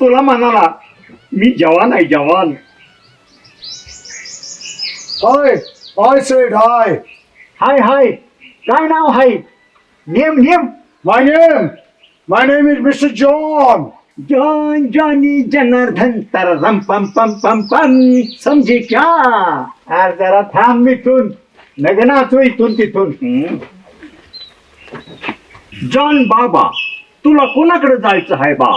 तुला म्हणाला मी जवान आहे जवान Hi. I said hi. Hi hi काय नाव hi name name My name. My name is Mr. John. John Johnny Janardan तर रम पम पम पम पम समजे क्या अरे जरा थांब मिथून लग्न असो इथून तिथून. जॉन बाबा तुला कोणाकडे जायचं आहे बा?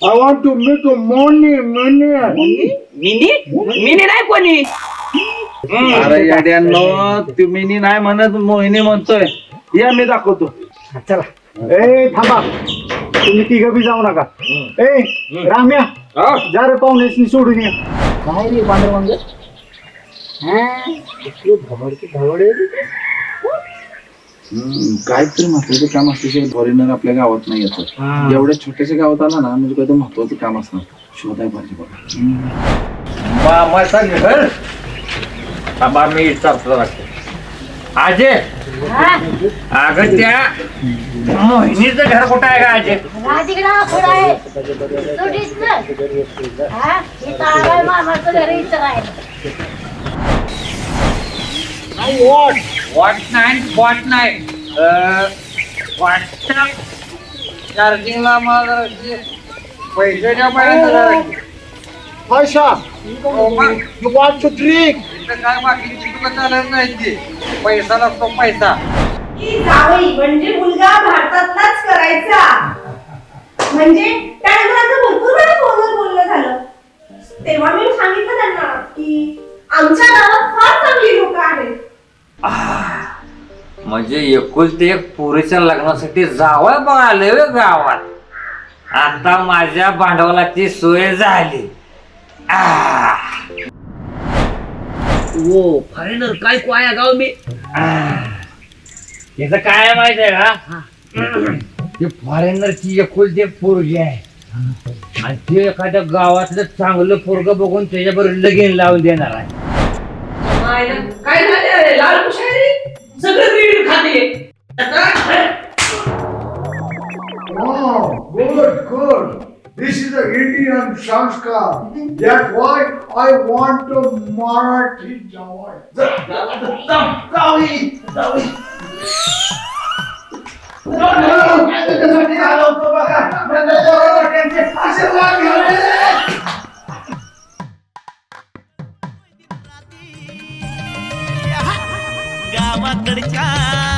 I want to meet a money, money. मिनी मिनी नाही कोणी. अरे याड्यांनो तुम्ही नी नाही म्हणत मोहिनी म्हणतोय. या मी दाखवतो. चला. ए थांबा. तुम्ही तिघ बी जाऊ नका. ए राम्या जरा पाहुण्याशी सोडून ये. काय रे पांडुरंग हम्म, काहीतरी महत्वाचं काम असल्याशिवाय फॉरेनर आपल्या गावात नाही येत. एवढ्या छोट्याशा गावात आला ना म्हणजे काहीतरी महत्वाचं काम असणार. शोधाय पाहिजे बघा. मामाचा घर थांबा मी विचारतो आजे? अगं त्या मोहिनीचं घर कुठं आहे का आजे? तिकडं पुढं आहे. तू दिसलं. हा? इथं आलाय मामाचं घर इथं आहे वॉट नाही वॉट नाही व्हॉट्सअप चार्जिंगला मला जरा पैसे द्या पाहिजे जरा. Aisha, हो मग. you want to drink? इथं काय बाकीची तुला चालत नाही ते. पैसा लागतो पैसा. की जावई म्हणजे मुलगा भारतातलाच करायचा. म्हणजे त्यानंतर भरपूर वेळा फोनवर बोलणं झालं. तेव्हा मी सांगितलं त्यांना की आमच्या गावात फार चांगली लोक आहेत. म्हणजे एकुलते एक पुरीच्या लग्नासाठी जावं बघाले गावात. आता माझ्या भांडवलाची सोय झाली. ओ फॉरेनर काय कोया गाव मी? याचं काय माहिती आहे का? ते फॉरेनरची एकुलती एक पोरगी आहे. आणि ते एखाद्या गावातलं चांगलं पोरग बघून त्याच्याबरोबर लगीन लावून देणार आहे. काय Wow, good, good. This is the Indian sanskar. That's why I want to Marathi Jawai. गावाकडच्या